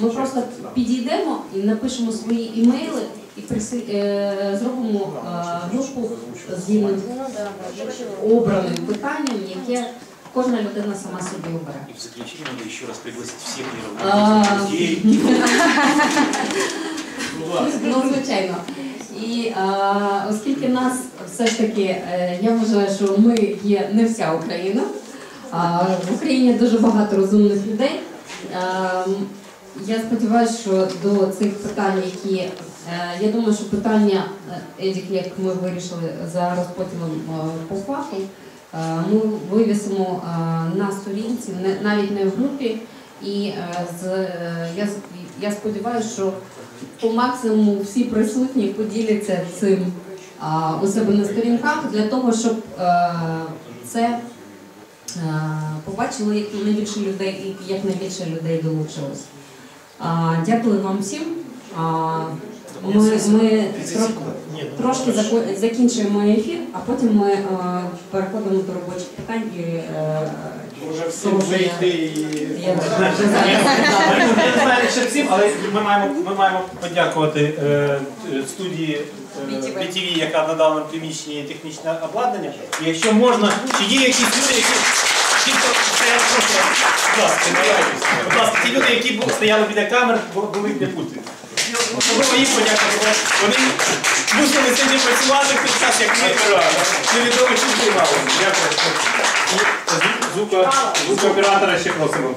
Ми просто підійдемо і напишемо свої імейли і приси- е, зробимо е, групу з обраним питанням, яке кожна людина сама собі обере. И в заключение надо еще раз пригласить всех А. людей. Ну, звичайно. І а, оскільки нас все ж таки, е, я вважаю, що ми є не вся Україна, а в Україні дуже багато розумних людей. Е, я сподіваюся, що до цих питань, які е, я думаю, що питання е, Едік, як ми вирішили за розподілом е, по факту, ми вивісимо на сторінці, навіть не в групі. І я, я сподіваюся, що по максимуму всі присутні поділяться цим у себе на сторінках для того, щоб це побачило як найбільше людей і як найбільше людей долучилось. А, дякую вам всім. А, ми, ми трошки зако- закінчуємо ефір, а потім ми е, переходимо до робочих питань і е, Може всім вийти і... ще всім, але ми маємо, ми маємо подякувати е, е, студії е, BTV, яка надала нам приміщення і технічне обладнання. І якщо можна, чи є якісь люди, які просто, будь ласка. Будь ласка, ті люди, які стояли біля камер, були для Пути. Особливо їм подякувати. бо Вони мусили сьогодні працювати в час, як ми невідомо чим займалися. Дякую. Звукооператора ще просимо.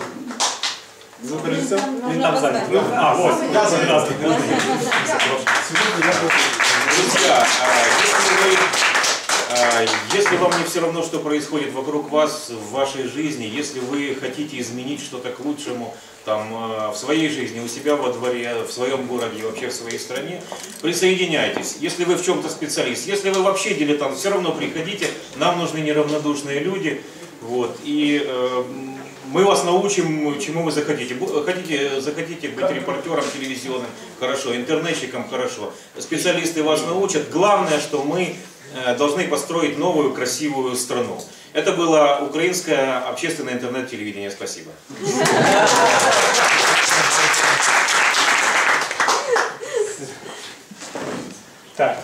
Звукорежисер? Він там зайнятий. Ну, А, ось. Друзья, а, если вы, а, если вам не все равно, что происходит вокруг вас в вашей жизни, если вы хотите изменить что-то к лучшему там, а, в своей жизни, у себя во дворе, в своем городе и вообще в своей стране, присоединяйтесь. Если вы в чем-то специалист, если вы вообще дилетант, все равно приходите, нам нужны неравнодушные люди. Вот, и э, мы вас научим, чему вы захотите. Хотите, захотите быть репортером телевизионным, хорошо, интернетчиком, хорошо. Специалисты вас научат. Главное, что мы э, должны построить новую красивую страну. Это было украинское общественное интернет-телевидение. Спасибо. Так,